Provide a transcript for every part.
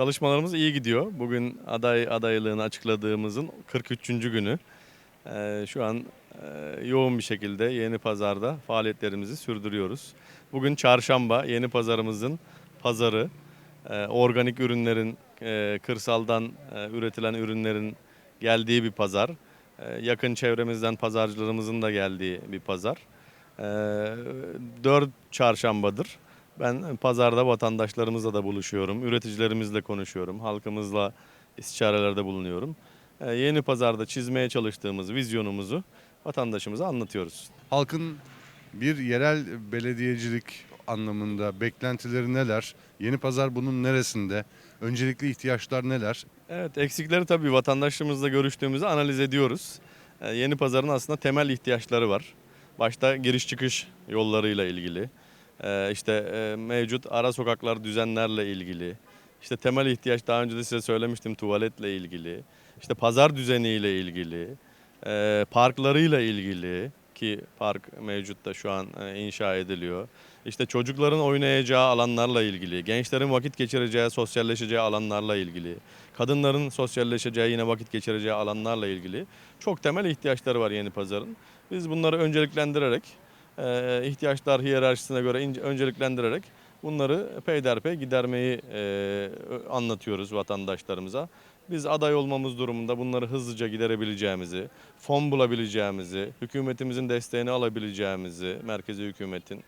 Çalışmalarımız iyi gidiyor. Bugün aday adaylığını açıkladığımızın 43. günü. Ee, şu an e, yoğun bir şekilde Yeni Pazar'da faaliyetlerimizi sürdürüyoruz. Bugün çarşamba Yeni Pazarımızın pazarı. Ee, organik ürünlerin, e, kırsaldan e, üretilen ürünlerin geldiği bir pazar. Ee, yakın çevremizden pazarcılarımızın da geldiği bir pazar. Ee, dört çarşambadır. Ben pazarda vatandaşlarımızla da buluşuyorum, üreticilerimizle konuşuyorum, halkımızla istişarelerde bulunuyorum. Ee, yeni pazarda çizmeye çalıştığımız vizyonumuzu vatandaşımıza anlatıyoruz. Halkın bir yerel belediyecilik anlamında beklentileri neler? Yeni pazar bunun neresinde? Öncelikli ihtiyaçlar neler? Evet eksikleri tabii vatandaşımızla görüştüğümüzde analiz ediyoruz. Ee, yeni pazarın aslında temel ihtiyaçları var. Başta giriş çıkış yollarıyla ilgili, işte e, mevcut ara sokaklar düzenlerle ilgili, işte temel ihtiyaç daha önce de size söylemiştim tuvaletle ilgili, işte pazar düzeniyle ilgili, e, parklarıyla ilgili ki park mevcutta şu an e, inşa ediliyor. İşte çocukların oynayacağı alanlarla ilgili, gençlerin vakit geçireceği, sosyalleşeceği alanlarla ilgili, kadınların sosyalleşeceği, yine vakit geçireceği alanlarla ilgili çok temel ihtiyaçları var yeni pazarın. Biz bunları önceliklendirerek, e, ihtiyaçlar hiyerarşisine göre önceliklendirerek bunları peyderpey gidermeyi e, anlatıyoruz vatandaşlarımıza. Biz aday olmamız durumunda bunları hızlıca giderebileceğimizi, fon bulabileceğimizi, hükümetimizin desteğini alabileceğimizi, merkezi hükümetin,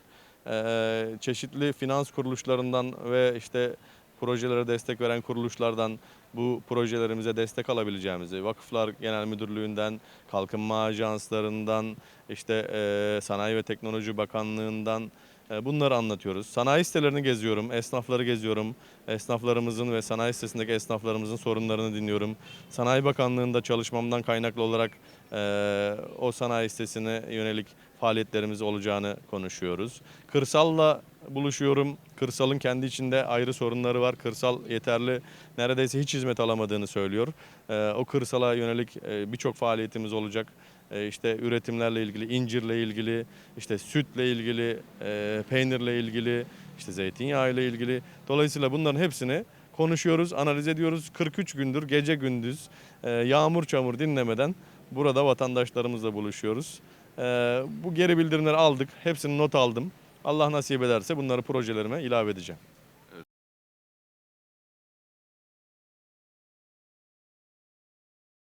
e, çeşitli finans kuruluşlarından ve işte projelere destek veren kuruluşlardan bu projelerimize destek alabileceğimizi, Vakıflar Genel Müdürlüğü'nden, kalkınma ajanslarından, işte e, Sanayi ve Teknoloji Bakanlığı'ndan e, bunları anlatıyoruz. Sanayi sitelerini geziyorum, esnafları geziyorum. Esnaflarımızın ve sanayi sitesindeki esnaflarımızın sorunlarını dinliyorum. Sanayi Bakanlığı'nda çalışmamdan kaynaklı olarak e, o sanayi sitesine yönelik faaliyetlerimiz olacağını konuşuyoruz. Kırsalla buluşuyorum. Kırsalın kendi içinde ayrı sorunları var. Kırsal yeterli neredeyse hiç hizmet alamadığını söylüyor. Ee, o kırsala yönelik e, birçok faaliyetimiz olacak. E, işte üretimlerle ilgili, incirle ilgili, işte sütle ilgili, e, peynirle ilgili, işte zeytinyağı ile ilgili. Dolayısıyla bunların hepsini konuşuyoruz, analiz ediyoruz. 43 gündür gece gündüz e, yağmur çamur dinlemeden burada vatandaşlarımızla buluşuyoruz. E, bu geri bildirimleri aldık. Hepsini not aldım. Allah nasip ederse bunları projelerime ilave edeceğim.